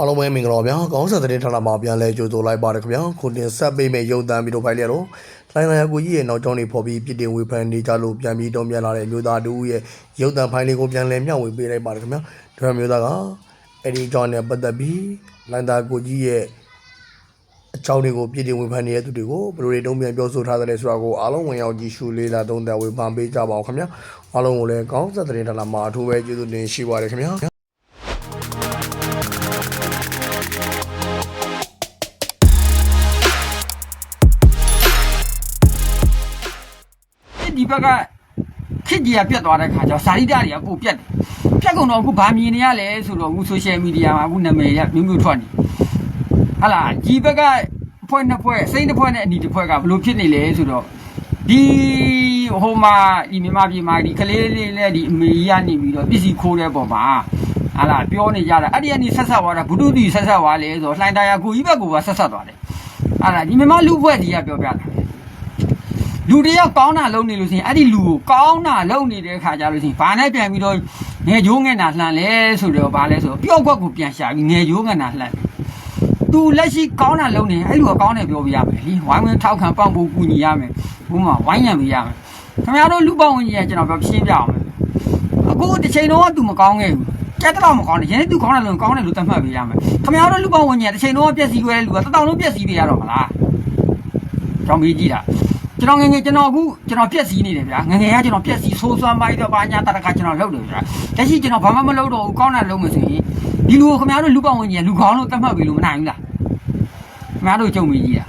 အားလုံးပဲမင်္ဂလာပါဗျာကောင်းဆက်တဲ့ဌာနမှာပြန်လဲကြိုဆိုလိုက်ပါတယ်ခင်ဗျာခုတင်ဆက်ပေးမယ့်ရုပ်သံဗီဒီယိုဖိုင်လေးတော့လိုင်းလိုင်းအကူကြီးရဲ့နောက်ကျောင်းတွေဖော်ပြီးပြစ်တင်ဝေဖန်နေကြလို့ပြန်ပြီးတုံ့ပြန်လာတဲ့မျိုးသားတူရဲ့ရုပ်သံဖိုင်လေးကိုပြန်လဲမျှဝေပေးလိုက်ပါတယ်ခင်ဗျာဒီမှာမျိုးသားကအဲ့ဒီအကြောင်းနဲ့ပတ်သက်ပြီးလိုင်းသားကိုကြီးရဲ့အကြောင်းတွေကိုပြစ်တင်ဝေဖန်နေတဲ့သူတွေကိုဘယ်လိုတွေတုံ့ပြန်ပြောဆိုထားသလဲဆိုတာကိုအားလုံးဝင်ရောက်ကြည့်ရှုလေးလာသုံးသပ်ဝေဖန်ပေးကြပါအောင်ခင်ဗျာအားလုံးကိုလည်းကောင်းဆက်တဲ့ဌာနမှာအထူးပဲကျေးဇူးတင်ရှိပါတယ်ခင်ဗျာ ဘက်ကခစ်ကြီးကပြတ်သွားတဲ့ခါကျတော့ဇာတိတတွေကပိုပြတ်တယ်ပြတ်ကုန်တော့အခုဗာမြင်နေရလဲဆိုတော့အခု social media မှာအခုနာမည်ရမျိုးမျိုးထွက်နေဟာလာဒီဘက်ကဖွဲ့နှစ်ဖွဲ့စိမ့်တစ်ဖွဲ့နဲ့အနီတစ်ဖွဲ့ကဘလို့ဖြစ်နေလဲဆိုတော့ဒီဟိုမှာဒီမြန်မာပြည်မှာဒီကလေးလေးနဲ့ဒီအမေကြီးကနေပြီးတော့ပစ္စည်းခိုးတဲ့ပုံမှာဟာလာပြောနေကြတာအဲ့ဒီကနေဆက်ဆက်သွားတာဘုဒ္ဓတီဆက်ဆက်သွားလဲဆိုတော့လှိုင်းတရားကိုကြီးဘက်ကကဆက်ဆက်သွားတယ်ဟာလာဒီမြန်မာလူဖွဲ့ကြီးကပြောပြတာ လူတယောက်ကောင်းတာလုပ်နေလို့ရှိရင်အဲ့ဒီလူကိုကောင်းတာလုပ်နေတဲ့ခါကြလို့ရှိရင်ဘာနဲ့ပြန်ပြီးတော့ငယ်ကြိုးငယ်နာလှန်လဲဆိုတော့ဘာလဲဆိုတော့ပျောက်ကွက်ကိုပြန်ရှာပြီးငယ်ကြိုးငယ်နာလှန်သူလက်ရှိကောင်းတာလုပ်နေရင်အဲ့လူကကောင်းတယ်ပြောပြရမယ်လीဝိုင်းဝန်းထောက်ခံပံ့ပိုးကူညီရမယ်ဘုမဝိုင်းရံပေးရမယ်ခင်ဗျားတို့လူပေါင်းဝင်ကြီးကကျွန်တော်ပြောရှင်းပြအောင်မယ်အခုတစ်ချိန်တော့သူမကောင်းခဲ့ဘူးကြက်တော့မကောင်းတယ်ရင်းသူကောင်းတယ်လို့ကောင်းတယ်လို့သတ်မှတ်ပေးရမယ်ခင်ဗျားတို့လူပေါင်းဝင်ကြီးကတစ်ချိန်တော့ပြက်စီးခွဲတဲ့လူကတတောင်လုံးပြက်စီးပေးရတော့မလားကြောင်မေးကြည့်တာ ကျွန်တော်ငယ်ငယ်ကျွန်တော်အခုကျွန်တော်ပြက်စီးနေတယ်ဗျာငယ်ငယ်ကကျွန်တော်ပြက်စီးဆိုးဆွမ်းမိုက်တော့ဘာညာတတခါကျွန်တော်လုပ်တယ်ဗျာလက်ရှိကျွန်တော်ဘာမှမလုပ်တော့ဘူးကောင်းတာလုပ်မယ်ဆိုရင်ဒီလူကိုခင်ဗျားတို့လူပောင်ဝင်ကြီးကလူကောင်းလို့တတ်မှတ်ပြီလို့မနိုင်ဘူးလားခင်ဗျားတို့ကြုံမေးကြည့်တာ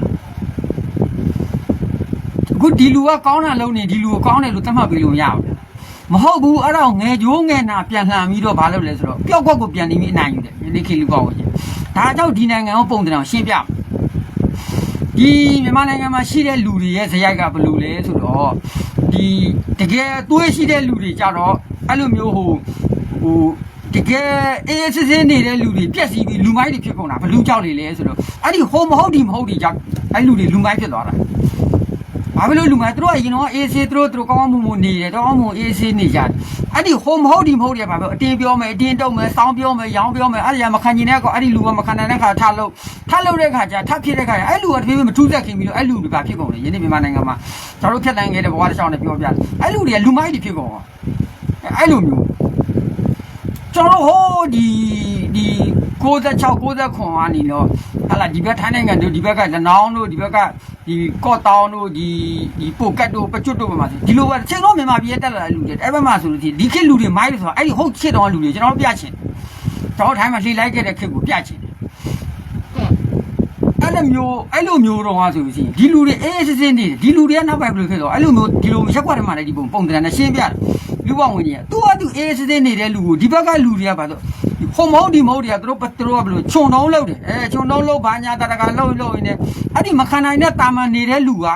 အခုဒီလူကကောင်းတာလုပ်နေဒီလူကိုကောင်းတယ်လို့တတ်မှတ်ပြီလို့မရဘူးမဟုတ်ဘူးအဲ့တော့ငယ်ကြိုးငယ်နာပြန်လှန်ပြီးတော့ဘာလုပ်လဲဆိုတော့ပျောက်ကွက်ကိုပြန်နေပြီးအနိုင်ယူတယ်ဒီခေတ်လူပောင်ဝင်ကြီးဒါကြောင့်ဒီနိုင်ငံကိုပုံတင်အောင်ရှင်းပြမယ် ဒီမြန်မာနိုင်ငံမှာရှိတဲ့လူတွေရဲ့ဇယိုက်ကဘယ်လိုလဲဆိုတော့ဒီတကယ်သွေးရှိတဲ့လူတွေကြတော့အဲ့လိုမျိုးဟိုဟိုတကယ်အေးအေးစစ်စစ်နေတဲ့လူတွေပြက်စီးပြီးလူမိုက်တွေဖြစ်ကုန်တာဘလူးကြောက်လေလဲဆိုတော့အဲ့ဒီဟိုမဟုတ်ဒီမဟုတ်ဒီကြောက်အဲ့လူတွေလူမိုက်ဖြစ်သွားတာ ဘာဖြစ်လို့လူမိုက်သူတို့ကရင်တော့အေးဆေးသူတို့သူတို့ကောင်းကောင်းမွန်မွန်နေတယ်တော့ကောင်းမွန်အေးဆေးနေကြတယ်အဲ့ဒီဟိုမဟုတ်ဒီမဟုတ်တယ်ဘာဖြစ်အတင်းပြောမယ်အတင်းတုံမယ်စောင်းပြောမယ်ရောင်းပြောမယ်အဲ့ဒီကမခံကျင်တဲ့ကောအဲ့ဒီလူကမခံနိုင်တဲ့ခါထားလို့ထားလို့တဲ့ခါကျထဖြစ်တဲ့ခါကျအဲ့လူကတဖြည်းဖြည်းမထူးဆက်ခင်ပြီးတော့အဲ့လူတွေဘာဖြစ်ကုန်လဲယနေ့မြန်မာနိုင်ငံမှာကျွန်တော်တို့ဖြတ်တန်းခဲ့တဲ့ဘဝတစ်ချောင်းနဲ့ပြောပြတယ်အဲ့လူတွေကလူမိုက်တွေဖြစ်ကုန်အောင်အဲ့လိုမျိုးကျွန်တော်ဟိုဒီဒီ 66 69အာနီတော့ဟာလာဒီဘက်ထိုင်းနိုင်ငံတို့ဒီဘက်ကလနောင်းတို့ဒီဘက်ကဒီကော့တောင်းတို့ဒီဒီပိုကတ်တို့ပကျွတ်တို့ဘက်မှာဆိုဒီလိုပဲချိန်တော့မြန်မာပြည်တက်လာတဲ့လူတွေအဲ့ဘက်မှာဆိုလို့ဒီဒီခေတ်လူတွေမိုက်လို့ဆိုတော့အဲ့ဒီဟုတ်ခေတ်တော့လူတွေကျွန်တော်တို့ပြချင်ကျွန်တော်ထိုင်းမှာလှိလိုက်ခဲ့တဲ့ခေတ်ကိုပြချင်အဲ့လိုမျိုးအဲ့လိုမျိုးတော့ဟာဆိုလို့ရှိရင်ဒီလူတွေအေးစစ်စစ်နေတယ်ဒီလူတွေကနောက်ပိုင်းဘယ်လိုဖြစ်တော့အဲ့လိုမျိုးဒီလိုရက်ကွက်ထဲမှာလည်းဒီပုံပုံတရနဲ့ရှင်းပြတယ်လူပေါင်းဝင်ကြီးကသူကသူအေးစစ်စစ်နေတဲ့လူကိုဒီဘက်ကလူတွေကပါတော့ ဟိုမဟုတ်ဒီမဟုတ်တွေကသူတို့သူတို့ကဘယ်လိုခြုံတုံးလုပ်တယ်အဲခြုံတုံးလုပ်ဘာညာတတကလုပ်လုပ်နေအဲ့ဒီမခံနိုင်တဲ့တာမန်နေတဲ့လူက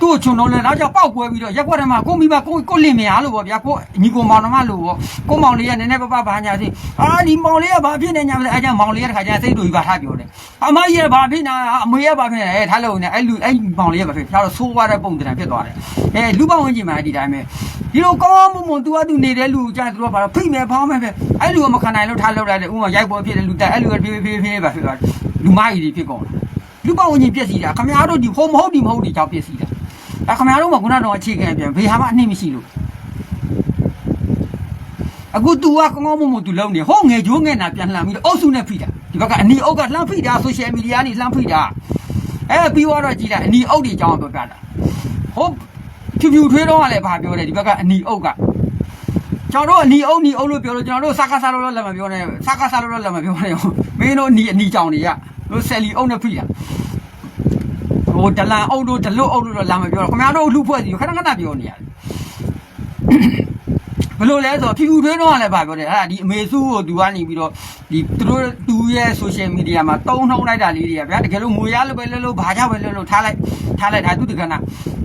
သူ့ကိုခြုံလုံးလဲနောက်ကျပောက်ကွဲပြီးတော့ရက်ွက်ထဲမှာကိုမိမကိုကိုလင်မယားလို့ပေါ့ဗျာကိုညီကိုမောင်နှမလို့ပေါ့ကိုမောင်လေးကနည်းနည်းပပဘာညာစီအာဒီမောင်လေးကဘာဖြစ်နေညာမလဲအဲကြောင့်မောင်လေးကတခါကျစိတ်တူကြီးပါထားပြောတယ်အမကြီးကဘာဖြစ်နေအမေကဘာဖြစ်နေအဲထားလို့နေအဲ့လူအဲ့မောင်လေးကဘာဖြစ်ထားတော့ဆိုးသွားတဲ့ပုံတံဖြစ်သွားတယ်အဲလူပောင်ဝင်ကြီးမှာဒီတိုင်းပဲဒီလိုကောင်းမှုမွန်သူကသူနေတဲ့လူကြာသူကဘာလို့ဖိမယ်ဖောင်းမယ်ပဲအဲ့လူကမခံနိုင်လို့ထားလောက်လိုက်တယ်ဥမာရိုက်ပေါ်ဖြစ်တယ်လူတက်အဲ့လူကပြေးပြေးပြေးပါဖြစ်သွားတယ်လူမကြီးဖြစ်ကုန်တာလူပောင်ဝင်ကြီးပြက်စီတာခမရတို့ဒီဟိုမဟုတ်ဒီမဟုတ်ဒီကြောင့်ပြက်စီတာ အဲခင်ဗျားတို့ကခုနကတော့အခြေခံပြန်ဘေးဟာမအနှိမ့်မရှိလို့အခု तू ကကောင်းကောင်းမွန်မွန် तू လုံးနေဟောငယ်ကြိုးငယ်နာပြန်လှမ်းပြီးတော့အုပ်စုနဲ့ဖိတာဒီဘက်ကအနီအုပ်ကလှမ်းဖိတာ social media ကနေလှမ်းဖိတာအဲပြီးတော့ကြည်လိုက်အနီအုပ်တွေအကြောင်းပြောပြတာဟုတ်ဖြူဖြူထွေးတော့ကလည်းဘာပြောတယ်ဒီဘက်ကအနီအုပ်ကကျွန်တော်တို့အနီအုပ်နီအုပ်လို့ပြောလို့ကျွန်တော်တို့စကားစားလို့လည်းမပြောနဲ့စကားစားလို့လည်းမပြောနဲ့မင်းတို့အနီအနီကြောင်တွေကတို့ဆယ်လီအုပ်နဲ့ဖိတာ ဟိုဒလန်အုပ်တို့ဒလွတ်အုပ်တို့တော့လာမပြောတော့ခင်ဗျားတို့လူဖွဲ့စီခဏခဏပြောနေရတယ်ဘလို့လဲဆိုတော့ဖြူဖြူထွေးတော့ကလည်းဗာပြောတယ်အဲ့ဒါဒီအမေစုကိုသူကနေပြီးတော့ဒီသူတို့သူရဲ့ social media မှာတုံးနှုံလိုက်တာလေးတွေကဗျာတကယ်လို့ငွေရလို့ပဲလို့လို့ဘာကြောင့်ပဲလို့လို့ထားလိုက်ထားလိုက်တာသူတကနာ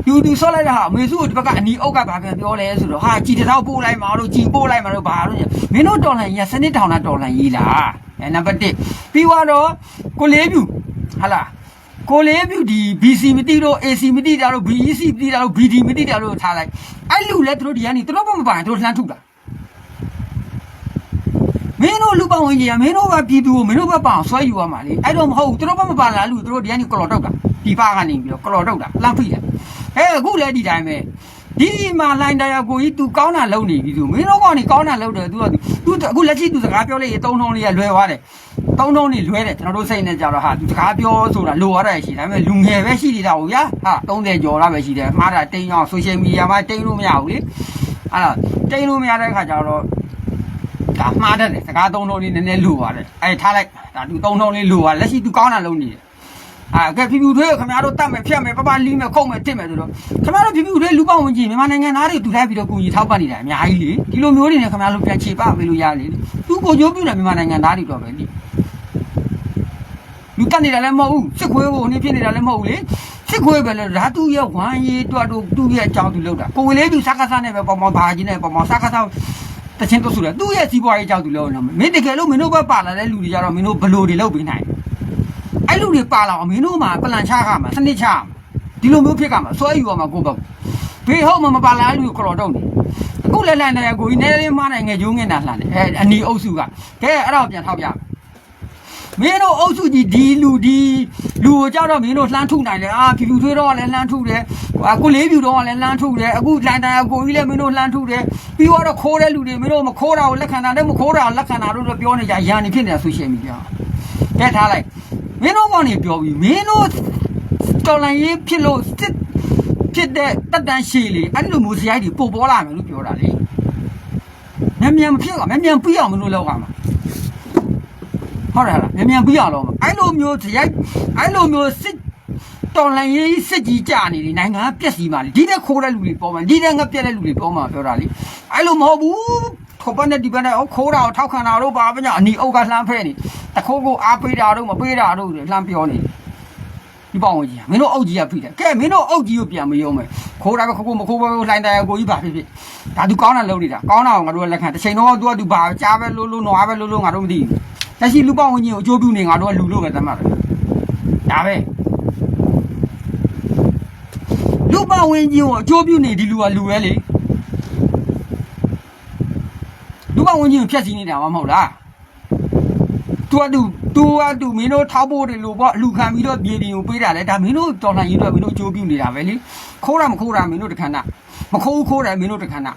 သူသူဆော့လိုက်တာဟာအမေစုကိုဒီဘက်ကအနီအုပ်ကဗာပြန်ပြောလဲဆိုတော့ဟာကြည်တောက်ပို့လိုက်မှာတို့ကြည်ပို့လိုက်မှာတို့ဘာလို့မင်းတို့တော်လှန်ရေးစနစ်ထောင်တာတော်လှန်ရေးလားအဲနံပါတ်1ပြီးတော့ကိုလေးပြူဟာလား ကိုလေးပြူဒီ BC မတိတော့ AC မတိတာတော့ BEC မတိတာတော့ BD မတိတာတော့ထားလိုက်အဲ့လူလဲသူတို့ဒီကနေသူတို့ဘမပိုင်သူတို့လှမ်းထုတာ မင်းတို့လူပဝင်ကြီးကမင်းတို့ကပြည်သူကိုမင်းတို့ဘက်ပအောင်ဆွဲယူရမှာလေအဲ့တော့မဟုတ်ဘူးသူတို့ဘက်မပါလာလူသူတို့ဒီကနေကလော်တောက်တာဒီပါကနေပြီးတော့ကလော်တောက်တာလှမ်းဖိတယ်အဲအခုလည်းဒီတိုင်းပဲဒီမှာလိုင်းတရားကိုကြီး तू ကောင်းတာလုပ်နေပြီသူမင်းတို့ကောင်နေကောင်းတာလုပ်တယ် तू က तू အခုလက်ရှိ तू စကားပြောလိုက်ရင်သုံးထုံးလေးကလွယ်သွားတယ် သုံးထုံးလေးလွယ်တယ်ကျွန်တော်တို့စိတ်နဲ့ကြတော့ဟာ तू စကားပြောဆိုတာလိုရတာရှိတယ်ဒါပေမဲ့လူငယ်ပဲရှိနေတာဟုတ်ဗျာဟာ30ကျော်လာပဲရှိတယ်မှားတာတိန်အောင် social media မှာတိန်လို့မရဘူးလေအဲ့ဒါတိန်လို့မရတဲ့ခါကျတော့ဒါမှားတတ်တယ်စကားသုံးလုံးလေးနည်းနည်းလိုပါတယ်အဲထားလိုက်ဒါသူသုံးလုံးလေးလိုပါလက်ရှိသူကောင်းတာလုံးနေတယ်အာကဲဖြူဖြူထွေးခင်ဗျားတို့တတ်မယ်ဖြတ်မယ်ပပလီးမယ်ခုတ်မယ်တစ်မယ်ဆိုတော့ခင်ဗျားတို့ဖြူဖြူထွေးလူပေါင်းဝင်ကြည့်မြန်မာနိုင်ငံသားတွေတူလိုက်ပြီးတော့ကူညီထောက်ပံ့နေတာအများကြီးလေဒီလိုမျိုးတွေနဲ့ခင်ဗျားတို့ပြန်ခြေပပေးလို့ရလေသူကိုကြိုးပြနေမြန်မာနိုင်ငံသားတွေတော့ပဲလေ လူတက်နေတာလည်းမဟုတ်ဘူးစစ်ခွေးကိုနေဖြစ်နေတာလည်းမဟုတ်ဘူးလေစစ်ခွေးပဲလေဒါသူ့ရဲ့ဝမ်းရည်တွတ်တို့သူ့ရဲ့အကြောင်းသူလောက်တာကိုဝင်လေးသူစကားစားနဲ့ပဲပေါ်ပေါ်ဘာကြီးနဲ့ပေါ်ပေါ်စကားစားတချင်းတော့ဆိုတယ်သူ့ရဲ့စီးပွားရေးကြောက်သူလို့နော်မင်းတကယ်လို့မင်းတို့ဘက်ပါလာတဲ့လူတွေကြတော့မင်းတို့ဘလို့တွေလုပ်ပေးနိုင်အဲ့လူတွေပါလာအောင်မင်းတို့မှာပလန်ချခမှာစနစ်ချမှာဒီလိုမျိုးဖြစ်ကမှာဆွဲယူရမှာကိုယ့်ဘက်ဘေးဟုတ်မှမပါလာလူကလော်တော့နေအခုလည်းလန်တယ်ကိုကြီးနဲလေးမနိုင်ငယ်ကျိုးငင်တာလှန်တယ်အဲအနီအုပ်စုကကဲအဲ့ဒါကိုပြန်ထောက်ပြ မင်းတို့အုပ်စုကြီးဒီလူဒီလူကိုကြောက်တော့မင်းတို့လှမ်းထုနိုင်တယ်အာဖြူဖြူထွေးတော့လည်းလှမ်းထုတယ်ဟာကိုလေးဖြူတော့လည်းလှမ်းထုတယ်အခုလန်တန်ကိုကြီးလည်းမင်းတို့လှမ်းထုတယ်ပြီးတော့ခိုးတဲ့လူတွေမင်းတို့မခိုးတာကိုလက်ခံတာနဲ့မခိုးတာကိုလက်ခံတာတို့တော့ပြောနေကြရန်နေဖြစ်နေတာဆိုရှယ်မီဒီယာကဲထားလိုက်မင်းတို့ကနေပြောပြီးမင်းတို့တော်လိုင်းရေးဖြစ်လို့စစ်ဖြစ်တဲ့တက်တန်းရှည်လေအဲ့လိုမျိုးစရိုက်တွေပို့ပေါ်လာမယ်လို့ပြောတာလေမြန်မြန်မဖြစ်ကမြန်မြန်ပြီးအောင်မလို့လောက်ကမှာ ဟုတ်တယ်လားမြန်မြန်ပြီးရအောင်အဲ့လိုမျိုးဇရိုက်အဲ့လိုမျိုးစစ်တော်လန်ရေးစစ်ကြီးကြနေလေနိုင်ငံကပြက်စီပါလေဒီတဲ့ခိုးတဲ့လူတွေပေါ်မှာဒီတဲ့ငါပြက်တဲ့လူတွေပေါ်မှာပြောတာလေအဲ့လိုမဟုတ်ဘူးခေါ်ပတ်နဲ့ဒီပတ်နဲ့ဟောခိုးတာကိုထောက်ခံတာတို့ပါပညာအနီအုပ်ကလှမ်းဖဲနေတခိုးကိုအားပေးတာတို့မပေးတာတို့လှမ်းပြောနေဒီပေါ့ဝင်ကြီးမင်းတို့အုပ်ကြီးကဖိတယ်ကဲမင်းတို့အုပ်ကြီးကိုပြန်မယုံမယ်ခိုးတာပဲခိုးကိုမခိုးပဲလှိုင်းတယ်ကိုကြီးပါဖြစ်ဖြစ်ဒါသူကောင်းတာလုပ်နေတာကောင်းတာကိုငါတို့ကလက်ခံတစ်ချိန်တော့သူကသူပါကြားပဲလို့လို့နွားပဲလို့လို့ငါတို့မသိဘူး လက်ရှိလူပေါင်းဝင်ကြီးကိုအကျိုးပြုနေငါတို့ကလူလို့ပဲသတ်မှတ်တယ်ဒါပဲလူပေါင်းဝင်ကြီးကိုအကျိုးပြုနေဒီလူကလူပဲလေလူပေါင်းဝင်ကြီးကိုဖျက်ဆီးနေတာမဟုတ်လားသူကသူသူကသူမင်းတို့ထောက်ဖို့တယ်လို့ပေါ့လူခံပြီးတော့ပြည်ပြည်ကိုပေးတာလေဒါမင်းတို့တော်လှန်ရေးတော့မင်းတို့အကျိုးပြုနေတာပဲလေခိုးတာမခိုးတာမင်းတို့တခဏမခိုးခိုးတယ်မင်းတို့တခဏ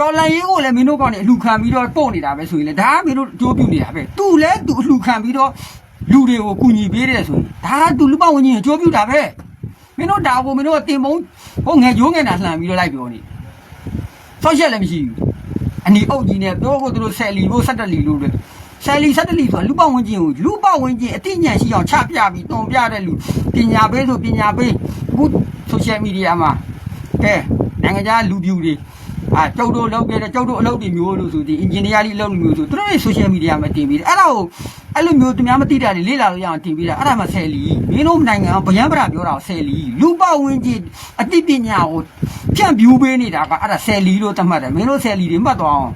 တော်လန်ရေးကိုလည်းမင်းတို့ကောင်းနေအလှခံပြီးတော့ပို့နေတာပဲဆိုရင်လေဒါကမင်းတို့ကြိုးပြနေတာပဲသူလည်းသူအလှခံပြီးတော့လူတွေကိုကူညီပေးတယ်ဆိုရင်ဒါကသူလူပဝင်ကြီးကိုကြိုးပြတာပဲမင်းတို့ဒါကိုမင်းတို့ကတင်မုံဟိုငယ်ရိုးငယ်တာလှန်ပြီးတော့လိုက်ပြောနေဆောက်ရက်လည်းမရှိဘူးအနီအုပ်ကြီးနဲ့ပြောကိုသူတို့ဆယ်လီဖို့ဆက်တက်လီလို့လေဆယ်လီဆက်တက်လီဆိုတာလူပဝင်ကြီးကိုလူပဝင်ကြီးအတိညာရှိအောင်ချပြပြီးတွန်ပြတဲ့လူပညာပေးဆိုပညာပေးအခုဆိုရှယ်မီဒီယာမှာကဲနိုင်ငံခြားလူပြူတွေ အာကျုပ်တို့လုပ်ခဲ့တဲ့ကျုပ်တို့အလုပ်တွေမျိုးလို့ဆိုဒီအင်ဂျင်နီယာတွေအလုပ်မျိုးဆိုသူတို့ရဲ့ social media မှာတင်ပြီးတယ်အဲ့ဒါကိုအဲ့လိုမျိုးသူများမသိတာတွေလေ့လာလို့ရအောင်တင်ပြီးတာအဲ့ဒါမှဆယ်လီမင်းတို့နိုင်ငံကဗျံပရာပြောတာကိုဆယ်လီလူပဝင်းကြီးအသိပညာကိုဖြန့်ပြူးပေးနေတာကအဲ့ဒါဆယ်လီလို့သတ်မှတ်တယ်မင်းတို့ဆယ်လီတွေမှတ်သွားအောင်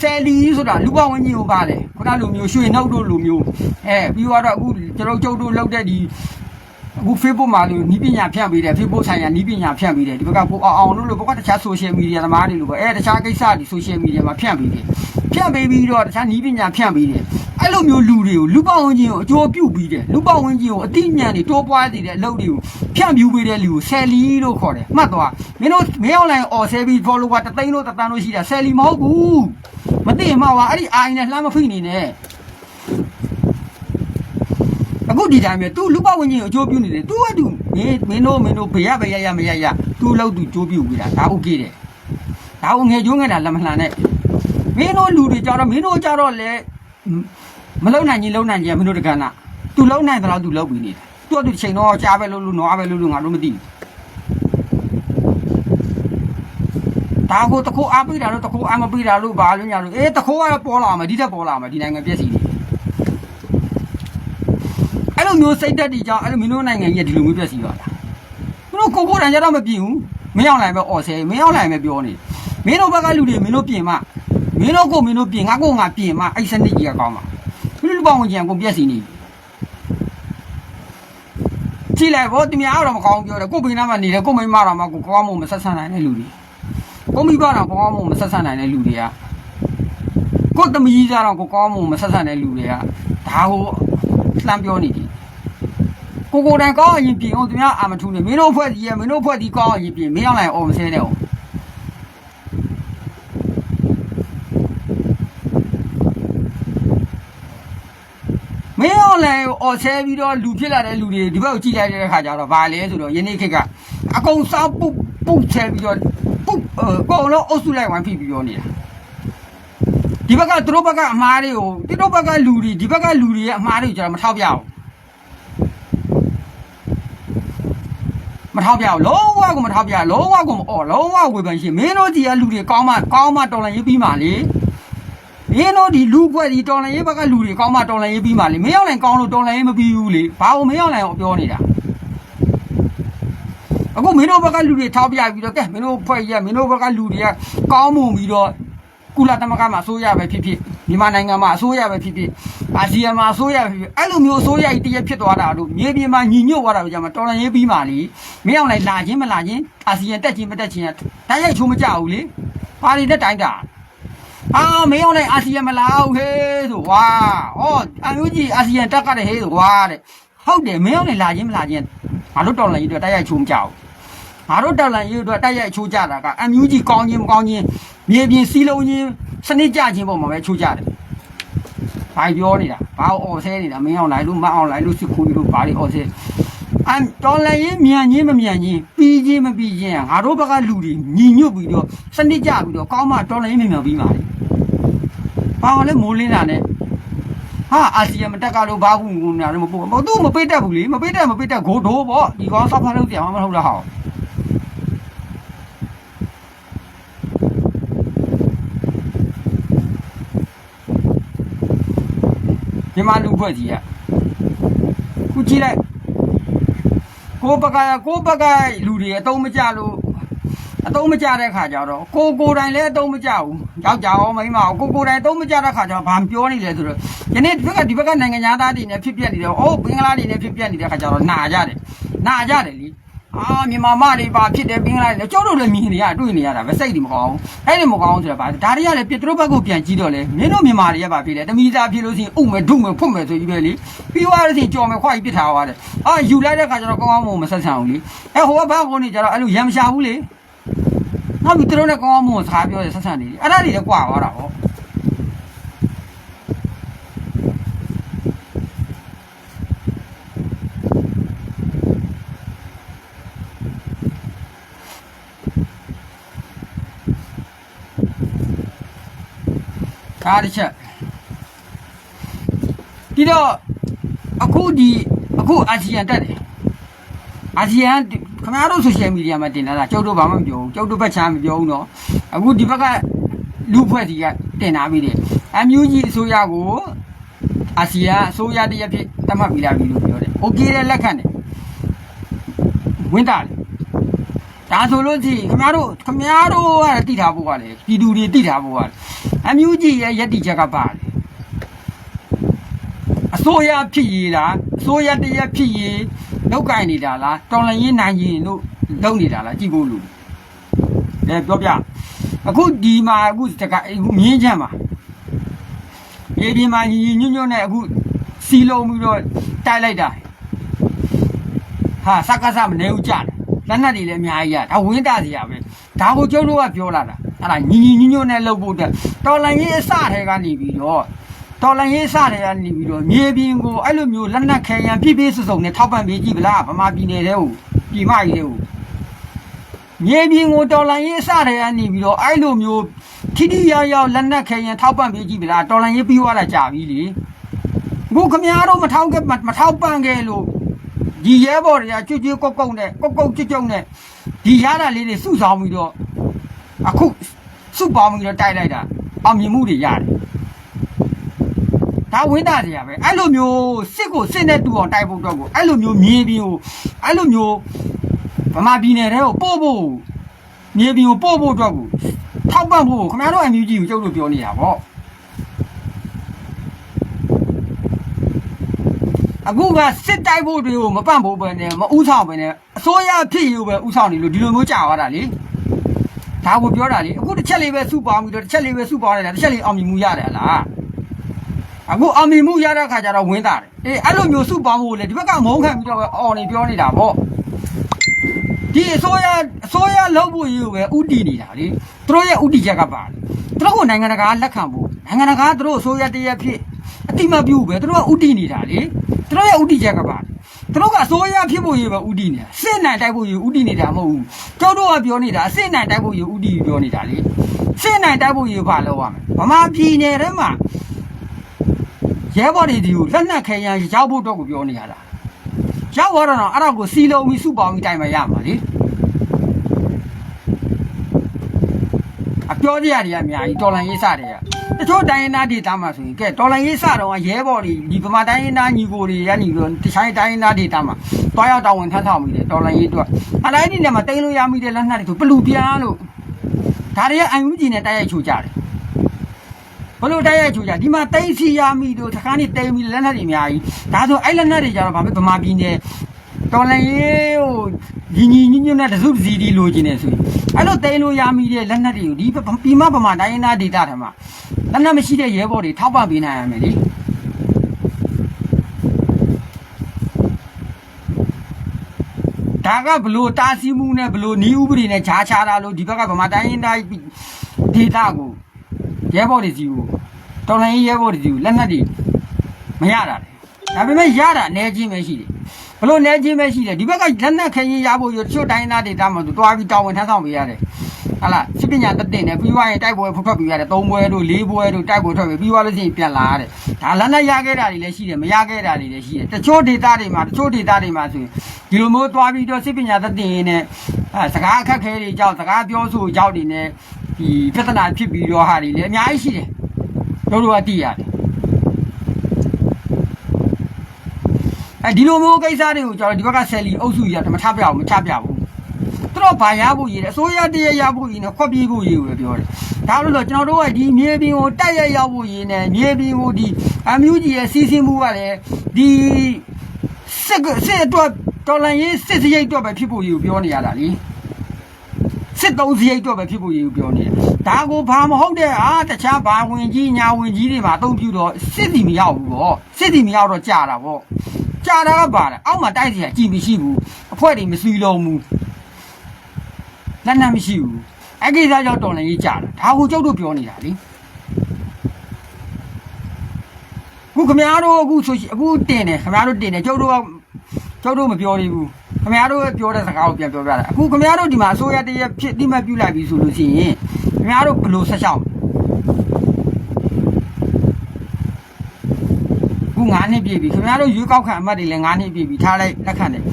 ဆယ်လီဆိုတာလူပဝင်းကြီးကိုပါလေခုနလိုမျိုးရွှေနှုတ်တို့လိုမျိုးအဲပြီးတော့အခုကျွန်တော်ကျုပ်တို့လုပ်တဲ့ဒီ အခု Facebook မှာလို့နီးပညာဖြန့်ပေးတယ် Facebook ဆိုင်ရာနီးပညာဖြန့်ပေးတယ်ဒီဘက်ကပိုအောင်အောင်လို့လို့ဘက်ကတခြား social media သမားတွေလို့ပဲအဲတခြားကိစ္စတွေ social media မှာဖြန့်ပေးတယ်ဖြန့်ပေးပြီးတော့တခြားနီးပညာဖြန့်ပေးတယ်အဲ့လိုမျိုးလူတွေကိုလူပေါင်းချင်းကိုအကျိုးပြုပြီးတယ်လူပေါင်းချင်းကိုအတိညာဏ်တွေတိုးပွားစေတဲ့အလုပ်တွေကိုဖြန့်ပြူပေးတဲ့လူကိုဆယ်လီလို့ခေါ်တယ်မှတ်သွားမင်းတို့မင်း online အော်ဆယ်ပြီး follower တသိန်းလို့တသန်းလို့ရှိတာဆယ်လီမဟုတ်ဘူးမသိရင်မှပါအဲ့ဒီအာရင်နဲ့လှမ်းမဖိနေနဲ့ အခုဒီတိုင်းပဲ तू လူပဝင်းကြီးကိုအကျိုးပြုနေတယ် तू က तू မင်းမင်းတို့မင်းတို့ဘယ်ရဘယ်ရရမရရ तू လောက် तू ကျိုးပြုပြီလားဒါ okay တယ်ဒါကိုငယ်ကျိုးငယ်တာလက်မလှန်နဲ့မင်းတို့လူတွေကြတော့မင်းတို့ကြတော့လေမလုံနိုင်ကြီးလုံနိုင်ကြီးမင်းတို့တက္ကနာ तू လုံနိုင်တယ်လို့ तू လုံပြီးနေတယ် तू က तू ချိန်တော့ကြားပဲလို့လို့နွားပဲလို့လို့ငါတို့မသိဘူးဒါကိုတခိုးအားပေးတာလို့တခိုးအားမပေးတာလို့ဘာလို့ညာလို့အေးတခိုးကတော့ပေါ်လာမယ်ဒီထက်ပေါ်လာမယ်ဒီနိုင်ငံပြည့်စည်နေ အဲ့ လိုမျိုးစိတ်တက်တီကြောင့်အဲ့လိုမင်းတို့နိုင်ငံကြီးကဒီလိုမျိုးပြည့်စည်သွားတာမင်းတို့ကိုကိုတန်ကြတော့မပြင်ဘူးမင်းအောင်လိုက်ပဲអော်ဆဲမင်းအောင်လိုက်ပဲပြောနေမင်းတို့ဘက်ကလူတွေမင်းတို့ပြင်မမင်းတို့ကိုမင်းတို့ပြင်ငါကိုငါပြင်မအဲ့စနစ်ကြီးကကောင်းမှာမင်းတို့လူပေါင်းဝင်ကြံကိုပြည့်စည်နေကြည့်လိုက်ဘောတမများတော့မကောင်းပြောတယ်ကိုဘိန်းနာမှာနေတယ်ကိုမိန်းမတော်မှာကိုကောင်းမှုမဆက်ဆံနိုင်တဲ့လူတွေကိုမိဘတော်ကောင်းမှုမဆက်ဆံနိုင်တဲ့လူတွေကကိုယ်သမီးစားတော့ကိုကောင်းမှုမဆက်ဆံတဲ့လူတွေကဒါကိုလှမ်းပြောနေတယ် ကိုကိုယ်တိုင်ကောင်းအရင်ပြင်အောင်သူများအာမထူးနေမင်းတို့ဖွဲ့ကြီးရမင်းတို့ဖွဲ့ကြီးကောင်းအရင်ပြင်မင်းအောင်လိုက်အောင်မဆဲနဲ့အောင်မင်းအောင်လိုက်အော်ဆဲပြီးတော့လူဖြစ်လာတဲ့လူတွေဒီဘက်ကိုကြည့်လိုက်တဲ့ခါကျတော့ဗာလဲဆိုတော့ယနေ့ခေတ်ကအကုန်စားပုတ်ပုတ်ဆဲပြီးတော့ပုတ်အကုန်လုံးအုပ်စုလိုက်ဝိုင်းဖိပြီးပြောနေတာဒီဘက်ကသူတို့ဘက်ကအမားတွေကိုသူတို့ဘက်ကလူတွေဒီဘက်ကလူတွေရဲ့အမားတွေကိုကျွန်တော်မထောက်ပြအောင် ထောက်ပြအောင်လုံးဝကိုမထောက်ပြလုံးဝကိုမအော်လုံးဝဝေဖန်ရှင်မင်းတို့ဒီကလူတွေကောင်းမှကောင်းမှတော်လန်ရေးပြီးမှလေမင်းတို့ဒီလူဖွဲ့ဒီတော်လန်ရေးဘက်ကလူတွေကောင်းမှတော်လန်ရေးပြီးမှလေမင်းရောက်နိုင်ကောင်းလို့တော်လန်ရေးမပြီးဘူးလေဘာလို့မင်းရောက်နိုင်အောင်ပြောနေတာအခုမင်းတို့ဘက်ကလူတွေထောက်ပြပြီးတော့ကဲမင်းတို့ဖွဲ့ရမင်းတို့ဘက်ကလူတွေကကောင်းမှုပြီးတော့ ကုလသမဂ္ဂမှာအစိုးရပဲဖြစ်ဖြစ်မြန်မာနိုင်ငံမှာအစိုးရပဲဖြစ်ဖြစ်အာဆီယံမှာအစိုးရပဲဖြစ်ဖြစ်အဲ့လိုမျိုးအစိုးရကြီးတရက်ဖြစ်သွားတာလို့မြေပြင်မှာညီညွတ်သွားတာလို့ကြာမှာတော်လန်ရေးပြီးမှလေမင်းအောင်လိုက်လာချင်းမလာချင်းအာဆီယံတက်ချင်းမတက်ချင်းတိုင်းရိုက်ချိုးမကြဘူးလေပါရီနဲ့တိုင်းတာအာမင်းအောင်လိုက်အာဆီယံမလာဘူးဟေးဆိုဝါဩအမျိုးကြီးအာဆီယံတက်ကြတယ်ဟေးဆိုဝါတဲ့ဟုတ်တယ်မင်းအောင်လိုက်လာချင်းမလာချင်းငါတို့တော်လန်ရေးတွေတိုက်ရိုက်ချိုးမကြဘူး ငါတို့တော်လန်ရေးအတွက်တိုက်ရိုက်ချိုးကြတာကအမျိုးကြီးကောင်းချင်းမကောင်းချင်းမြေပြင်စီးလုံးချင်းစနစ်ကြချင်းပုံမှာပဲချိုးကြတယ်။ဘာပြောနေတာဘာအော်ဆဲနေတာမင်းအောင်လိုက်လို့မအောင်လိုက်လို့စစ်ခိုးလို့ဘာတွေအော်ဆဲအမ်တော်လန်ရေးမြန်ချင်းမမြန်ချင်းပြီးချင်းမပြီးချင်းငါတို့ဘက်ကလူတွေညီညွတ်ပြီးတော့စနစ်ကြပြီးတော့ကောင်းမှတော်လန်ရေးမြန်မြန်ပြီးပါလေ။ဘာလဲမိုးလင်းတာနဲ့ဟာအာဆီယံမတက်ကြလို့ဘာဘူးငုံနေတာလည်းမပို့ဘူးသူမပိတ်တတ်ဘူးလေမပိတ်တတ်မပိတ်တတ်ဂိုးဒိုးပေါ့ဒီကောင်ဆောက်ဖားလို့တရားမဟုတ်လားဟော မြန်မာလူဖွဲ့ကြီးကခုကြည့်လိုက်ကိုဘက်ကကိုဘက်ကလူတွေအတုံးမကြလို့အတုံးမကြတဲ့ခါကျတော့ကိုကိုယ်တိုင်လည်းအတုံးမကြဘူးယောက်ျားရောမိန်းမရောကိုကိုယ်တိုင်အတုံးမကြတဲ့ခါကျတော့ဘာပြောနေလဲဆိုတော့ယနေ့ဒီဘက်ကဒီဘက်ကနိုင်ငံသားတွေနဲ့ဖြစ်ပြက်နေတယ်အိုးဘင်္ဂလားတွေနဲ့ဖြစ်ပြက်နေတဲ့ခါကျတော့နာကြတယ်နာကြတယ်လी အာမြန်မာမတွေပါဖြစ်တယ်ဘင်္ဂလားတွေလည်းကျောက်တို့လည်းမြင်နေရတွေ့နေရတာပဲစိတ်ဒီမကောင်းဘူးအဲ့ဒီမကောင်းဘူးဆိုတော့ဗာဒါတွေကလည်းပြစ်သူတို့ဘက်ကိုပြန်ကြည့်တော့လေမင်းတို့မြန်မာတွေကပါဖြစ်တယ်တမီသားဖြစ်လို့ရှိရင်ဥမဲ့ဒုမဲ့ဖွတ်မဲ့ဆိုကြီးပဲလေပြီးသွားတဲ့စီကြော်မဲ့ခွာကြီးပစ်ထားသွားတယ်အာယူလိုက်တဲ့ခါကျတော့ကောင်းကောင်းမုံမဆက်ဆံဘူးလေအဲဟိုဘက်ကနေကျတော့အဲ့လိုရံမရှာဘူးလေနောက်ပြီးသူတို့နဲ့ကောင်းကောင်းမုံစကားပြောတယ်ဆက်ဆံနေတယ်အဲ့ဒါတွေလည်းကွာသွားတာဟော ဒါတစ်ချက်ပြီးတော့အခုဒီအခုအာဆီယံတက်တယ်အာဆီယံခင်ဗျားတို့ဆိုရှယ်မီဒီယာမှာတင်လာတာကျောက်တို့ဘာမှမပြောဘူးကျောက်တို့ဘက်ချမ်းမပြောဘူးတော့အခုဒီဘက်ကလူဖွဲ့စီကတင်လာပြီးတယ် MUG အစိုးရကိုအာဆီယံအစိုးရတရက်ဖြစ်တတ်မှတ်ပြီးလာပြီလို့ပြောတယ်။ Okay တဲ့လက်ခံတယ်။ဝင်တာလေ။ဒါဆိုလို့ရှိရင်ခင်ဗျားတို့ခင်ဗျားတို့ကတည်ထားဖို့ကလေပြည်သူတွေတည်ထားဖို့ကလေ အမျိုးကြီးရဲ့ယက်တီချက်ကပါလေအစိုးရဖြစ်ရလားအစိုးရတရက်ဖြစ်ရလောက်ကင်နေတာလားတော်လန်ရင်နိုင်ရင်တို့လုံနေတာလားကြည့်ဖို့လူလဲပြောပြအခုဒီမှာအခုတကအခုမြင်းချမ်းမှာမြေပြင်မှာညီညီညွတ်ညွတ်နဲ့အခုစီလုံးပြီးတော့တိုက်လိုက်တာဟာစကားစမနေဘူးကြတယ်လက်နက်တွေလည်းအများကြီးရဒါဝင်းတာစီရပဲဒါကိုကျုပ်တို့ကပြောလာတာ အဲ့ဒါညီညီညွတ်ညွတ်နဲ့လှုပ်ဖို့အတွက်တော်လန်ရေးအစထဲကနေပြီးတော့တော်လန်ရေးအစထဲကနေပြီးတော့မြေပြင်ကိုအဲ့လိုမျိုးလက်နက်ခဲယံပြည့်ပြည့်စုံစုံနဲ့ထောက်ပံ့ပေးကြည့်ဗလားဗမာပြည်နယ်တဲ့ကိုပြည်မကြီးတဲ့ကိုမြေပြင်ကိုတော်လန်ရေးအစထဲကနေပြီးတော့အဲ့လိုမျိုးထိထိရောက်ရောက်လက်နက်ခဲယံထောက်ပံ့ပေးကြည့်ဗလားတော်လန်ရေးပြီးသွားတာကြာပြီလေအခုခမရတို့မထောက်ခဲ့မထောက်ပံ့ခဲ့လို့ဒီရဲဘော်တွေကကျွတ်ကျွတ်ကုတ်ကုတ်နဲ့ကုတ်ကုတ်ကျွတ်ကျွတ်နဲ့ဒီရတာလေးတွေစုဆောင်ပြီးတော့ အခုစုပေါင်းပြီးတော့တိုက်လိုက်တာအောင်မြင်မှုတွေရတယ်ဒါဝိသတရားပဲအဲ့လိုမျိုးစစ်ကိုစစ်နဲ့တူအောင်တိုက်ဖို့တော့ကိုအဲ့လိုမျိုးမြေပြင်ကိုအဲ့လိုမျိုးဗမာပြည်နယ်ထဲကိုပို့ဖို့မြေပြင်ကိုပို့ဖို့တော့ကိုထောက်ပံ့ဖို့ခင်ဗျားတို့အမျိုးကြီးကိုကျုပ်တို့ပြောနေတာဗောအခုကစစ်တိုက်ဖို့တွေကိုမပန့်ဖို့ပဲနဲ့မဥဆောင်ပဲနဲ့အစိုးရဖြစ်ယူပဲဥဆောင်နေလို့ဒီလိုမျိုးကြာသွားတာလေ ဒါကိုပြောတာလေအခုတစ်ချက်လေးပဲစုပေါင်းပြီးတော့တစ်ချက်လေးပဲစုပေါင်းနေတာတစ်ချက်လေးအောင်မြင်မှုရတယ်ဟလားအခုအောင်မြင်မှုရတဲ့ခါကျတော့ဝင်းတာတယ်အေးအဲ့လိုမျိုးစုပေါင်းဖို့လေဒီဘက်ကမုန်းခံပြီးတော့ပဲအော်နေပြောနေတာပေါ့ဒီအစိုးရအစိုးရလုပ်ဖို့ရေးကိုပဲဥတီနေတာလေသူတို့ရဲ့ဥတီချက်ကပါတယ်သူတို့ကနိုင်ငံတကာလက်ခံဖို့နိုင်ငံတကာသူတို့အစိုးရတရက်ဖြစ်အတိမပြုတ်ပဲသူတို့ကဥတီနေတာလေသူတို့ရဲ့ဥတီချက်ကပါတယ် သူတို့ကအစိုးရဖြစ်ဖို့ရေးပဲဥတီနေတာစစ်နိုင်တိုက်ဖို့ရေးဥတီနေတာမဟုတ်ဘူးကျောင်းတို့ကပြောနေတာစစ်နိုင်တိုက်ဖို့ရေးဥတီပြောနေတာလေစစ်နိုင်တိုက်ဖို့ရေးဘာလုပ်ရမလဲဗမာပြည်နယ်ထဲမှာရဲဘော်တွေဒီကိုလက်နက်ခဲရန်ရောက်ဖို့တော့ကိုပြောနေရတာရောက်သွားတော့အဲ့ဒါကိုစီလုံးပြီးစုပေါင်းပြီးတိုင်မရမှာလေအပြောကြရတွေကအများကြီးတော်လန်ရေးစတွေက တချို့တိုင်းရင်းသားဒေသမှာဆိုရင်ကဲတော်လန်ရေးစတော့ရဲဘော်တွေဒီဗမာတိုင်းရင်းသားညီကိုတွေရနေပြီးတခြားတိုင်းရင်းသားဒေသမှာတွားရောက်တောင်းဝင်ထမ်းဆောင်မိတယ်တော်လန်ရေးအတွက်အတိုင်းဒီနဲ့မှာတိန်လို့ရမိတဲ့လက်နက်တွေဆိုပလူပြန်လို့ဒါတွေကအန်ယူဂျီနဲ့တိုက်ရိုက်ချိုကြတယ်ဘလို့တိုက်ရိုက်ချူကြဒီမှာတိတ်စီရမိတို့တခါနေတိတ်မိလက်နက်တွေအများကြီးဒါဆိုအဲ့လက်နက်တွေကြတော့ဗာမေဗမာပြည်နယ် တော်လန်ရေးဟိုညီညီညွတ်ညွတ်နဲ့တစုတစည်းဒီလိုချင်နေဆိုရင်အဲ့လိုတိတ်လို့ရမိတဲ့လက်နက်တွေကိုဒီပြည်မဗမာတိုင်းရင်းသားဒေသထဲမှာလက်နက်မရှိတဲ့ရဲဘော်တွေထောက်ပံ့ပေးနိုင်ရမယ်လေဒါကဘလို့တားဆီးမှုနဲ့ဘလို့နီးဥပဒေနဲ့ဂျားချတာလို့ဒီဘက်ကဗမာတိုင်းရင်းသားဒေသကိုရဲဘော်တွေစီကိုတော်လိုင်းရဲဘော်တွေစီကိုလက်နက်တွေမရတာလေဒါပေမဲ့ရတာအနေချင်းပဲရှိတယ် ဘလို့အနေချင်းပဲရှိတယ်ဒီဘက်ကလက်နက်ခရင်ရဖို့ရတချို့တိုင်းသားတွေတာမှသူတွားပြီးတောင်းဝင်ထမ်းဆောင်ပေးရတယ်ဟာလားစစ်ပညာတက်တင်တယ်ပြီးွားရင်တိုက်ပွဲဖုတ်ထွက်ပြီးရတယ်သုံးပွဲတို့လေးပွဲတို့တိုက်ပွဲထွက်ပြီးပြီးွားလို့ရှိရင်ပြန်လာရတယ်ဒါလက်နက်ရခဲ့တာတွေလည်းရှိတယ်မရခဲ့တာတွေလည်းရှိတယ်တချို့ဒေသတွေမှာတချို့ဒေသတွေမှာဆိုရင်ဒီလိုမျိုးတွားပြီးတော့စစ်ပညာတက်တင်ရင်လည်းအဲစကားအခက်ခဲတွေကြောင့်စကားပြောဆိုကြောင့်တွေနဲ့ဒီပြဿနာဖြစ်ပြီးတော့ဟာတွေလည်းအများကြီးရှိတယ်တို့တို့ကသိရတယ် အဲဒီလိုမျိုးကိစ္စတွေကိုကျွန်တော်ဒီဘက်ကဆယ်လီအုပ်စုကြီးကမထပြအောင်မထပြဘူးသူတို့ဘာရဖို့ရည်လဲအစိုးရတရရဖို့ရည်နဲ့ခွက်ပြေးဖို့ရည်ကိုပြောတယ်ဒါလို့လို့ကျွန်တော်တို့ကဒီမြေပြင်ကိုတက်ရရောက်ဖို့ရည်နဲ့မြေပြင်ကိုဒီအမျိုးကြီးရဲ့စီးစင်းမှုကလည်းဒီစစ်စစ်အတွက်တော်လန်ရေးစစ်စရိတ်အတွက်ပဲဖြစ်ဖို့ရည်ကိုပြောနေရတာလीစစ်သုံးစရိတ်တော့ပဲဖြစ်ဖို့ရည်ပြောနေတယ်ဒါကိုဘာမဟုတ်တဲ့အာတခြားဘာဝင်ကြီးညာဝင်ကြီးတွေမှာအသုံးပြုတော့စစ်တီမရောက်ဘူးပေါ့စစ်တီမရောက်တော့ကြာတာပေါ့ ကြာတာကပါလားအောက်မှာတိုက်စီကကြည်မရှိဘူးအဖွဲတွေမစူးလုံးဘူးလက်နက်မရှိဘူးအဲ့ကိစ္စကြောင့်တော်လည်းကြီးကြာတာဒါကိုကျုပ်တို့ပြောနေတာလေခုခမရတို့အခုဆိုအခုတင်တယ်ခမရတို့တင်တယ်ကျုပ်တို့ကကျုပ်တို့မပြောသေးဘူးခမရတို့ပြောတဲ့စကားကိုပြန်ပြောပြတာအခုခမရတို့ဒီမှာအစိုးရတရက်ဖြစ်တိမတ်ပြုလိုက်ပြီဆိုလို့ရှိရင်ခမရတို့ဘယ်လိုဆက်ရှောက် ခု9နှစ်ပြည့်ပြီခမရတို့ရွေးကောက်ခံအမတ်တွေလည်း9နှစ်ပြည့်ပြီထားလိုက်လက်ခံတယ်ခ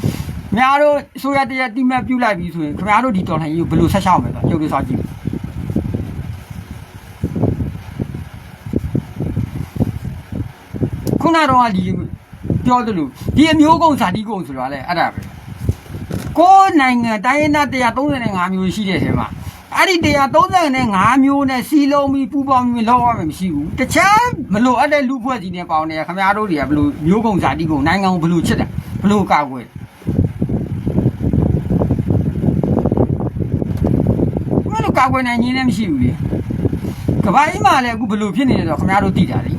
မရတို့အစိုးရတရက်တိမတ်ပြုလိုက်ပြီဆိုရင်ခမရတို့ဒီတော်လှန်ရေးကိုဘယ်လိုဆက်ရှောက်မလဲဆိုတော့ရုပ်လေးစောကြည့်ခုနတော့ကဒီပြောသလိုဒီအမျိုးကုံဇာတိကုံဆိုတော့လေအဲ့ဒါပဲကိုယ်နိုင်ငံတိုင်းရင်းသား135မျိုးရှိတဲ့ထဲမှာ အဲ့ဒီ135မျိုးနဲ့စီလုံးပြီးပူပေါင်းပြီးလောက်ရမယ်မရှိဘူးတခြားမလို့အဲ့တဲ့လူဖွဲ့စီနဲ့ပေါင်းနေခမရတို့တွေကဘလို့မျိုးကုံဇာတိကုံနိုင်ငံကိုဘလို့ချစ်တာဘလို့ကာကွယ်မလို့ကာကွယ်နိုင်ခြင်းလည်းမရှိဘူးလေကဘာကြီးမှလည်းအခုဘလို့ဖြစ်နေတယ်ဆိုတော့ခမရတို့သိတာလေ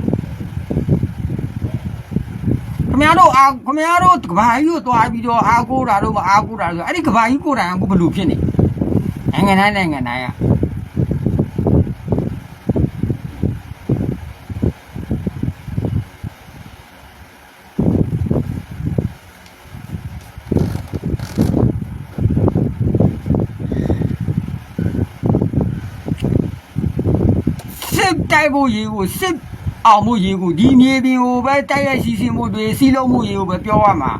ခမရတို့အာခမရတို့ကဘာကြီးကိုသွားပြီးတော့အာကိုတာတို့မအာကိုတာတို့အဲ့ဒီကဘာကြီးကိုတိုင်အခုဘလို့ဖြစ်နေနို င်ငံတိုင်းနိုင်ငံတိုင်းอ่ะစစ်တိုက်ဖို့ရေးကိုစစ် အောင်မှုရေးကိုဒီမြေပြင်ကိုပဲတိုက်ရိုက်စီစဉ်မှုတွေစီလုံးမှုရေးကိုပဲပြောရမှာ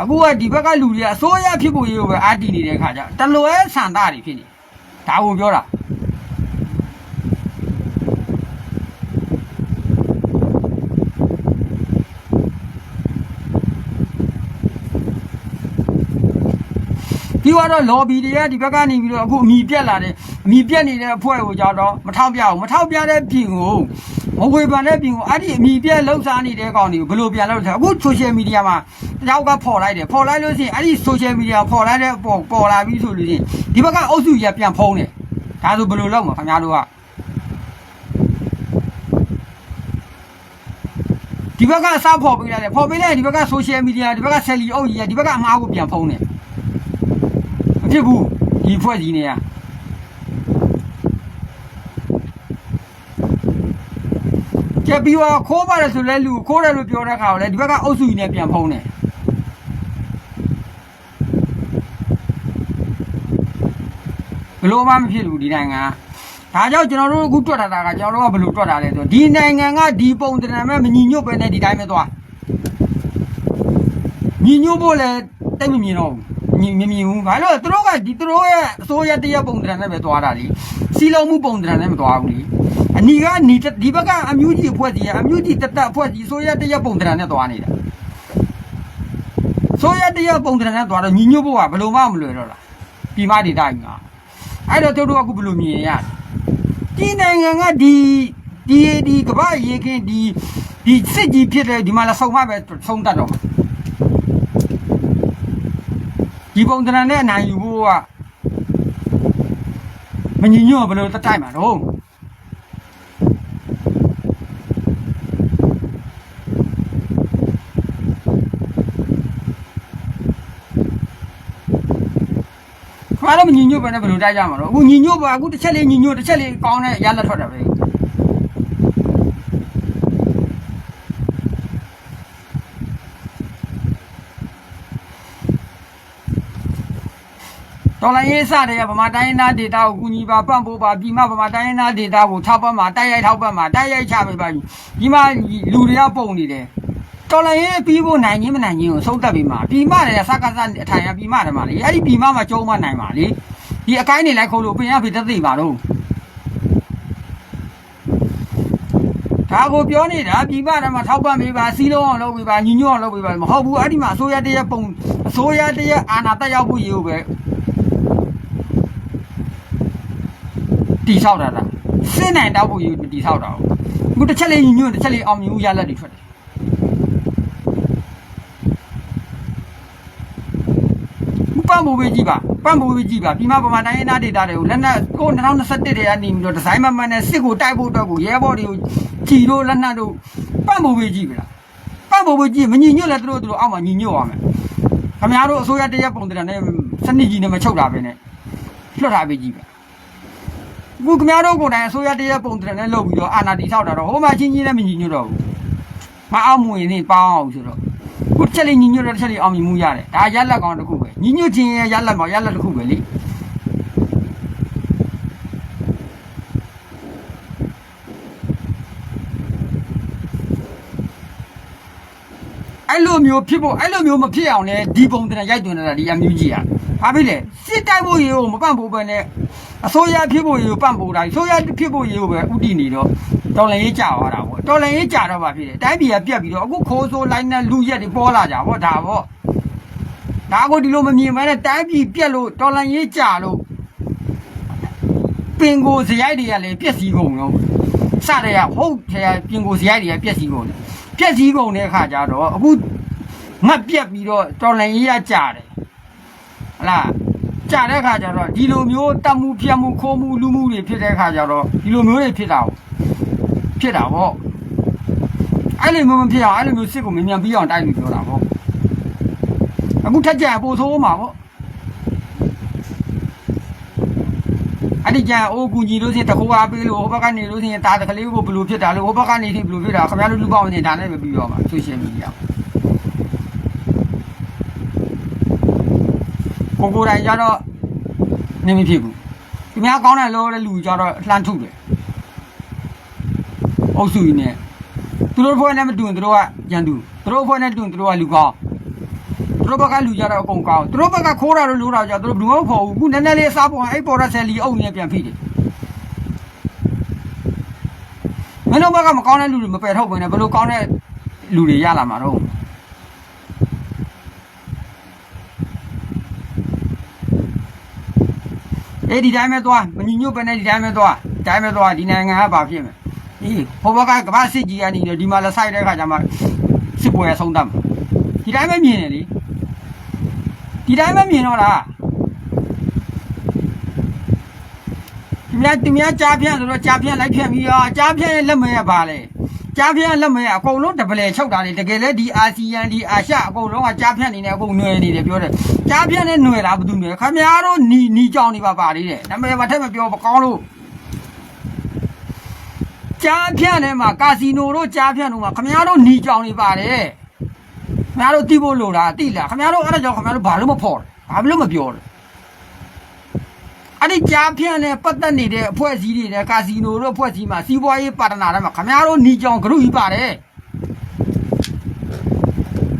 အခုကဒီဘက်ကလူတွေကအစိုးရဖြစ်ဖို့ရေးကိုပဲအာတီနေတဲ့ခါကျတလွဲဆန္ဒတွေဖြစ်နေဒါကိုပြောတာ ပြီးတော့ lobby တွေကဒီဘက်ကနေပြီးတော့အခုအမိပြက်လာတယ်အမိပြက်နေတဲ့အဖွဲ့ကိုကြတော့မထောက်ပြအောင်မထောက်ပြတဲ့ပြင်ကိုမဝေဖန်တဲ့ပြင်ကိုအဲ့ဒီအမိပြက်လှုပ်ရှားနေတဲ့ကောင်တွေကိုဘယ်လိုပြန်လုပ်လဲအခု social media မှာတယောက်ကဖော်လိုက်တယ်ဖော်လိုက်လို့ရှိရင်အဲ့ဒီ social media ဖော်လိုက်တဲ့ပေါ်ပေါ်လာပြီဆိုလို့ရှိရင်ဒီဘက်ကအုပ်စုကြီးကပြန်ဖုံးတယ်ဒါဆိုဘယ်လိုလုပ်မှာခင်ဗျားတို့ကဒီဘက်ကအစားဖော်ပေးရတယ်ဖော်ပေးလိုက်ရင်ဒီဘက်က social media ဒီဘက်က selly အုပ်ကြီးကဒီဘက်ကအမားကိုပြန်ဖုံးတယ်မ ဖြစ်ဘူးဒီဖွဲ့ကြီးနေရကျက်ပြီးတော့ခိုးပါတယ်ဆိုလဲလူကိုခိုးတယ်လို့ပြောတဲ့ခါကိုလေဒီဘက်ကအုပ်စုကြီးနဲ့ပြန်ဖုံးတယ်ဘယ်လို့မှမဖြစ်ဘူးဒီနိုင်ငံကဒါကြောင့်ကျွန်တော်တို့အခုတွက်ထားတာကကျွန်တော်တို့ကဘယ်လိုတွက်ထားလဲဆိုတော့ဒီနိုင်ငံကဒီပုံသဏ္ဍာန်မဲ့မညီညွတ်ပဲနဲ့ဒီတိုင်းပဲသွားညီညွတ်ဖို့လည်းတိတ်မမြင်တော့ဘူး ညီမမြင်ဘူးဘာလို့လဲသူတို့ကဒီသူတို့ရဲ့အစိုးရတရားပုံသဏ္ဍာန်နဲ့ပဲသွားတာလေစီလုံးမှုပုံသဏ္ဍာန်နဲ့မသွားဘူးလေအနီကအနီဒီဘက်ကအမျိုးကြီးအဖွဲ့ကြီးကအမျိုးကြီးတတအဖွဲ့ကြီးအစိုးရတရားပုံသဏ္ဍာန်နဲ့သွားနေတာဆိုရတရားပုံသဏ္ဍာန်နဲ့သွားတော့ညီညွတ်ဖို့ကဘယ်လိုမှမလွယ်တော့လားပြည်မဒေသကြီးကအဲ့တော့တို့တို့ကအခုဘယ်လိုမြင်ရလဲဒီနိုင်ငံကဒီဒီဒီကမ္ဘာရေခင်းဒီဒီစစ်ကြီးဖြစ်တဲ့ဒီမှာလာဆုံးမပဲဆုံးတတ်တော့မှာ ဒီပုံသဏ္ဍာန်နဲ့အနိုင်ယူဖို့ကမညီညွတ်ဘယ်လိုတတ်မှာတော့ခါတော့မညီညွတ်ပဲနဲ့ဘယ်လိုတိုက်ကြမှာတော့အခုညီညွတ်ပါအခုတစ်ချက်လေးညီညွတ်တစ်ချက်လေးကောင်းတဲ့ရလက်ထွက်တာပဲ တော်လိုင်းရေးစတဲ့ဗမာတိုင်းရင်းသားဒေတာကိုကူညီပါပံ့ပိုးပါပြည်မဗမာတိုင်းရင်းသားဒေတာကိုထောက်ပံ့မှာတိုက်ရိုက်ထောက်ပံ့မှာတိုက်ရိုက်ချပေးပါဒီမှာလူတွေကပုံနေတယ်တော်လိုင်းရေးပြီးဖို့နိုင်ခြင်းမနိုင်ခြင်းကိုသုံးသပ်ပြီးမှာပြည်မတွေကစကားစအထိုင်ရပြည်မတွေမှာလေအဲ့ဒီပြည်မမှာကျုံးမနိုင်ပါလေဒီအကိုင်းနေလိုက်ခုံလို့ပင်ရဖေတသိပါတော့ဒါကိုပြောနေတာပြည်ပထဲမှာထောက်ပံ့ပေးပါစီးလုံးအောင်လုပ်ပေးပါညီညွတ်အောင်လုပ်ပေးပါမဟုတ်ဘူးအဲ့ဒီမှာအစိုးရတရက်ပုံအစိုးရတရက်အာဏာတက်ရောက်ဖို့ရေကိုပဲ တီဆောက်တာလားစစ်နိုင်တောက်ဖို့ရေကိုတီဆောက်တာဟုတ်အခုတစ်ချက်လေးညီညွတ်တစ်ချက်လေးအောင်မြင်မှုရလက်တွေထွက်တယ်ပန့်ဖို့ပဲကြည့်ပါပန့်ဖို့ပဲကြည့်ပါပြည်မဗမာတိုင်းရင်းသားဒေတာတွေကိုလက်နက်ကို2021တည်းကနေပြီးတော့ဒီဇိုင်းမမှန်နဲ့စစ်ကိုတိုက်ဖို့အတွက်ကိုရဲဘော်တွေကိုကြည်တို့လက်နက်တို့ပန့်ဖို့ပဲကြည့်ပါလားပန့်ဖို့ပဲကြည့်မညီညွတ်လဲသူတို့သူတို့အောက်မှာညီညွတ်အောင်မယ်ခင်ဗျားတို့အစိုးရတရက်ပုံတရနဲ့စနစ်ကြီးနဲ့မချုပ်တာပဲနဲ့လွတ်ထားပေးကြည့်ပါ ခုခင်ဗျားတို့ကိုယ်တိုင်အစိုးရတရက်ပုံတရနဲ့လုပ်ပြီးတော့အာဏာတည်ဆောက်တာတော့ဟိုမှာချင်းချင်းနဲ့မညီညွတ်တော့ဘူးမအောင်မဝင်နေပေါင်းအောင်ဆိုတော့ခုတစ်ချက်လေးညီညွတ်တဲ့တစ်ချက်လေးအောင်မြင်မှုရတယ်ဒါရလက်ကောင်တစ်ခုပဲညီညွတ်ခြင်းရဲ့ရလက်မှာရလက်တစ်ခုပဲလေ အဲ့လိုမျိုးဖြစ်ဖို့အဲ့လိုမျိုးမဖြစ်အောင်လဲဒီပုံတရရိုက်သွင်းတာဒီအမျိုးကြီးอ่ะဘာဖြစ်လဲစစ်တိုက်ဖို့ရေကိုမပန့်ဖို့ပဲနဲ့အစိုးရဖြစ်ဖို့ရေကိုပန့်ဖို့တာအစိုးရဖြစ်ဖို့ရေကိုပဲဥတည်နေတော့တော်လည်းရေးကြသွားတာပေါ့တော်လည်းရေးကြတော့ဘာဖြစ်လဲတိုင်းပြည်ကပြက်ပြီးတော့အခုခိုးဆိုးလိုက်နဲ့လူရက်တွေပေါ်လာကြပေါ့ဒါပေါ့ဒါကိုဒီလိုမမြင်မဲနဲ့တိုင်းပြည်ပြက်လို့တော်လည်းရေးကြလို့ပင်ကိုဇရိုက်တွေကလည်းပြက်စီးကုန်တော့စတဲ့ရဟုတ်တယ်ပင်ကိုဇရိုက်တွေကပြက်စီးကုန်တယ် ပြက်စည်းကုန်တဲ့အခါကျတော့အခုငတ်ပြက်ပြီးတော့တော်လန်ရေးရကြတယ်ဟလားကြတဲ့အခါကျတော့ဒီလိုမျိုးတတ်မှုပြတ်မှုခိုးမှုလူမှုတွေဖြစ်တဲ့အခါကျတော့ဒီလိုမျိုးတွေဖြစ်တာကိုဖြစ်တာပေါ့အဲ့လိုမျိုးမဖြစ်အောင်အဲ့လိုမျိုးစစ်ကိုမြန်မြန်ပြီးအောင်တိုက်လို့ပြောတာပေါ့အခုထက်ကြပို့ဆိုးမှာပေါ့ အဲ့ဒီကြံအိုးကူညီလို့ရှိရင်တခိုးအားပေးလို့ဟိုဘက်ကနေလို့ရှိရင်တာတကလေးကိုဘယ်လိုဖြစ်တာလဲဟိုဘက်ကနေထိဘယ်လိုဖြစ်တာခင်ဗျားတို့လူပေါင်းနေတာနဲ့ပဲပြီးတော့မှာဆိုရှယ်မီဒီယာကိုကိုယ်တိုင်ကြတော့နေမဖြစ်ဘူးသူများကောင်းတယ်လို့လည်းလူကြတော့လှမ်းထုတယ်အုပ်စုကြီးနဲ့သူတို့ဘွဲနဲ့မတူရင်သူတို့ကရန်သူသူတို့ဘွဲနဲ့တူရင်သူတို့ကလူကောင်းသူ တို့ဘက်ကလူကြတော့အကုန်ကောင်းသူတို့ဘက်ကခိုးတာလို့လို့တာကြသူတို့ဘယ်လိုမှမဖို့ဘူးခုနည်းနည်းလေးအစားပေါ်အဲ့ပေါ်ရက်ဆယ်လီအုပ်နေပြန်ဖိတယ်မင်းတို့ဘက်ကမကောင်းတဲ့လူတွေမပယ်ထုတ်ဘဲနဲ့ဘယ်လိုကောင်းတဲ့လူတွေရလာမှာတော့အေးဒီတိုင်းပဲသွားမညီညွတ်ပဲနဲ့ဒီတိုင်းပဲသွားဒီတိုင်းပဲသွားဒီနိုင်ငံကဘာဖြစ်မလဲအေးဟိုဘက်ကကမ္ဘာစစ်ကြီးကနေဒီမှာလက်ဆိုင်တဲ့ခါကျမှစစ်ပွဲဆုံးတတ်မှာဒီတိုင်းပဲမြင်နေလေ ဒီတိုင်းပဲမြင်တော့လားဒီ မြတ်သူများကြားဖြန့်ဆိုတော့ကြားဖြန့်လိုက်ဖြန့်ပြီးတော့ကြားဖြန့်ရဲ့လက်မရပါလေကြားဖြန့်လက်မရအကုန်လုံးတပလဲချုပ်တာလေတကယ်လဲဒီအာဆီယံဒီအာရှအကုန်လုံးကကြားဖြန့်နေတယ်အကုန်ຫນွယ်နေတယ်ပြောတယ်ကြားဖြန့်နဲ့ຫນွယ်တာဘာသူຫນွယ်ခင်ဗျားတို့နီနီကြောင်နေပါပါလေးတဲ့နာမည်ဘာထက်မပြောမကောင်းလို့ကြားဖြန့်ထဲမှာကာစီနိုတို့ကြားဖြန့်တို့မှာခင်ဗျားတို့နီကြောင်နေပါတယ် ခင်ဗျားတို့သိဖို့လိုတာသိလားခင်ဗျားတို့အဲ့ဒါကြောင့်ခင်ဗျားတို့ဘာလို့မဖော်လဲဘာလို့မပြောလဲအဲ့ဒီကြားဖြန့်နဲ့ပတ်သက်နေတဲ့အဖွဲ့အစည်းတွေနဲ့ကာစီနိုတို့အဖွဲ့အစည်းမှာစီးပွားရေးပါတနာတွေမှာခမားတို့ညီကြောင်ဂရုကြီးပါတယ်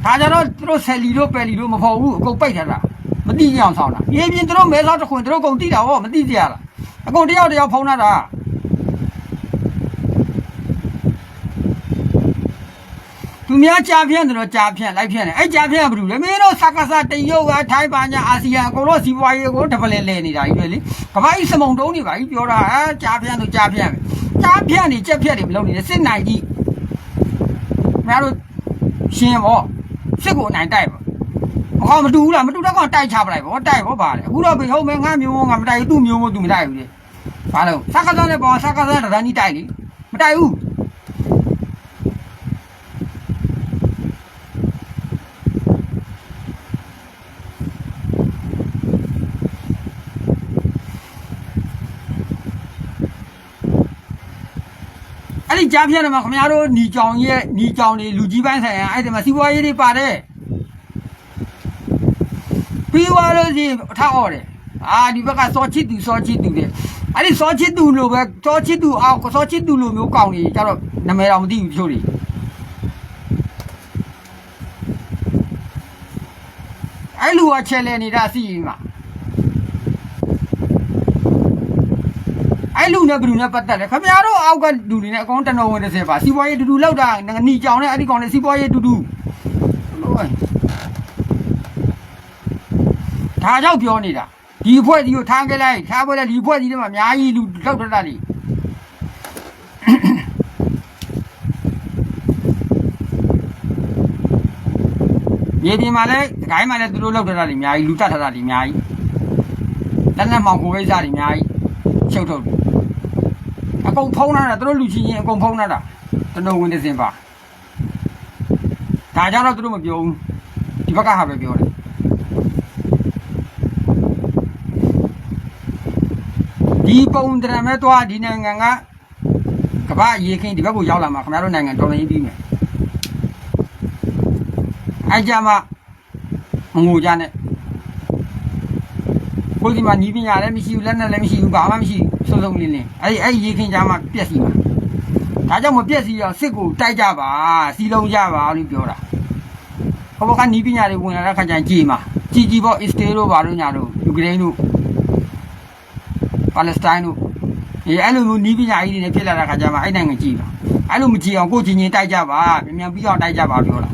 ဒါကြတော့သူတို့ဆယ်လီတို့ပယ်လီတို့မဖော်ဘူးအကုန်ပိတ်ထားတာမတိကြအောင်ဆောင်တာမြေပြင်သူတို့မဲဆောက်တစ်ခွင်သူတို့အကုန်တိတာဟောမတိကြရလားအကုန်တယောက်တယောက်ဖုံးထားတာ သူများကြားဖြန့်တယ်တော့ကြားဖြန့်လိုက်ဖြန့်တယ်အဲ့ကြားဖြန့်ကဘာလို့လဲမင်းတို့စကားစတရုတ်ကထိုင်းပါညာအာဆီယံအကုန်လုံးစီးပွားရေးကိုတပလဲလဲနေတာကြီးပဲလေကမ္ဘာကြီးစမုံတုံးနေပါကြီးပြောတာအဲကြားဖြန့်လို့ကြားဖြန့်ကြားဖြန့်နေကြက်ဖြန့်နေမလုပ်နေနဲ့စစ်နိုင်ကြီးမင်းတို့ရှင်းပေါ့စစ်ကိုအနိုင်တိုက်ပါမကောင်းမတူဘူးလားမတူတော့ကောင်တိုက်ချပလိုက်ပေါ့တိုက်ပေါ့ပါလေအခုတော့ဘယ်ဟုတ်မဲငါမျိုးငါမတိုက်ဘူးသူ့မျိုးမို့သူမတိုက်ဘူးလေဘာလို့စကားစနဲ့ပေါ့စကားစတရန်ကြီးတိုက်လေမတိုက်ဘူး ကြားပြတယ်မှာခင်ဗျားတို့ညီကြောင်ရဲ့ညီကြောင်တွေလူကြီးပိုင်းဆိုင်ရာအဲ့ဒီမှာစီးပွားရေးတွေပါတယ်ပြီးသွားလို့ရှိရင်အထောက်អော်တယ်အာဒီဘက်ကစောချစ်သူစောချစ်သူတဲ့အဲ့ဒီစောချစ်သူလိုပဲစောချစ်သူအောက်စောချစ်သူလိုမျိုးကောင်းနေကြတော့နာမည်တော်မသိဘူးချို့တွေအဲ့လူကချဲလဲနေတာစီမှာ အဲ့လူနဲ့ဘယ်လူနဲ့ပတ်သက်လဲခင်ဗျားတို့အောက်ကလူတွေနဲ့အကောင်တနော်ဝင်30ပါစီးပွားရေးတူတူလောက်တာညီကြောင်နဲ့အဲ့ဒီကောင်နဲ့စီးပွားရေးတူတူဒါကြောင့်ပြောနေတာဒီအဖွဲ့ဒီကိုထားခဲ့လိုက်ထားပွဲလိုက်ဒီအဖွဲ့ဒီထဲမှာအများကြီးလူလောက်တတ်တာလေမြေပြင်မှာလည်းဒကိုင်းမှာလည်းသူတို့လောက်တတ်တာလေအများကြီးလူတတ်ထားတာလေအများကြီးလက်နဲ့မောင်ကိုကိစ္စတွေအများကြီးချုပ်ထုတ်တယ် အကုန်ဖုံးလာတာသူတို့လူချင်းချင်းအကုန်ဖုံးလာတာတနုံဝင်တဲ့စင်ပါဒါကြောင့်တော့သူတို့မပြောဘူးဒီဘက်ကဟာပဲပြောတယ်ဒီပုံတရမဲတော့ဒီနိုင်ငံကကမ္ဘာရေခင်းဒီဘက်ကိုရောက်လာမှာခင်ဗျားတို့နိုင်ငံတော်နေပြီးမယ်အဲကြမှာမငိုကြနဲ့ ကိုယ်ဒီမှာညီးပညာလည်းမရှိဘူးလက်နဲ့လည်းမရှိဘူးဘာမှမရှိဘူးစုံစုံလင်းလင်းအဲ့ဒီအဲ့ဒီရေခင်းကြမှာပြက်စီမှာဒါကြောင့်မပြက်စီတော့စစ်ကိုတိုက်ကြပါစီလုံးကြပါလို့ပြောတာဟောဘကညီးပညာတွေဝင်လာတဲ့ခါကျရင်ကြည်မှာကြည်ကြည်ပေါ့အစ္စရေးတို့ဘာလို့ညာတို့ယူကရိန်းတို့ပါလက်စတိုင်းတို့ဒီအဲ့လိုမျိုးညီးပညာကြီးတွေနဲ့ဖြစ်လာတဲ့ခါကျမှအဲ့နိုင်ငံကြည်ပါအဲ့လိုမကြည်အောင်ကိုယ်ချင်းချင်းတိုက်ကြပါမြန်မြန်ပြီးအောင်တိုက်ကြပါပြောတာ